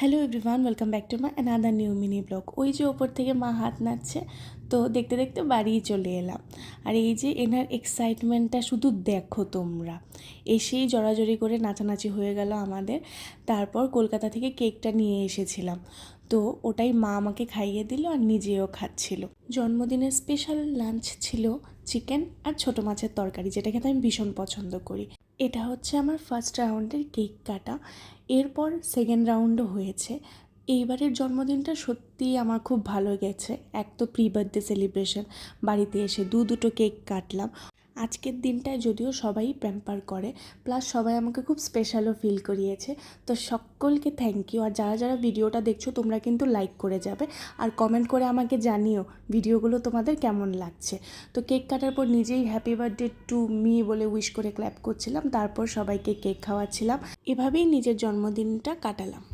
Hello everyone welcome back to my another new mini blog ওই যে ওপর থেকে মা হাত নাড়ছে, তো দেখতে দেখতে বাড়িই চলে এলাম। আর এই যে এনার এক্সাইটমেন্টটা শুধু দেখো তোমরা। এসেই জড়াজড়ি করে নাচানাচি হয়ে গেল আমাদের। তারপর কলকাতা থেকে কেকটা নিয়ে এসেছিলাম। তো ওটাই মা আমাকে খাইয়ে দিল আর নিজেও খাচ্ছিল। জন্মদিনের স্পেশাল লাঞ্চ ছিল চিকেন আর ছোটো মাছের তরকারি যেটা খেতে আমি ভীষণ পছন্দ করি। এটা হচ্ছে আমার ফার্স্ট রাউন্ডের কেক কাটা। এরপর সেকেন্ড রাউন্ডও হয়েছে। এইবারের জন্মদিনটা সত্যিই আমার খুব ভালো গেছে। এক তো প্রি বার্থডে সেলিব্রেশন বাড়িতে এসে দু দুটো কেক কাটলাম। আজকের দিনটায় যদিও সবাই প্যাম্পার করে প্লাস সবাই আমাকে খুব স্পেশালও ফিল করিয়েছে। তো সকলকে থ্যাংক ইউ আর যারা যারা ভিডিওটা দেখছ, তোমরা কিন্তু লাইক করে যাবে। আর কমেন্ট করে আমাকে জানিও ভিডিওগুলো তোমাদের কেমন লাগছে। তো কেক কাটার পর নিজেই হ্যাপি বার্থডে টু মি বলে উইশ করে ক্ল্যাপ করছিলাম, তারপর সবাইকে কেক খাওয়াচ্ছিলাম। এভাবেই নিজের জন্মদিনটা কাটালাম।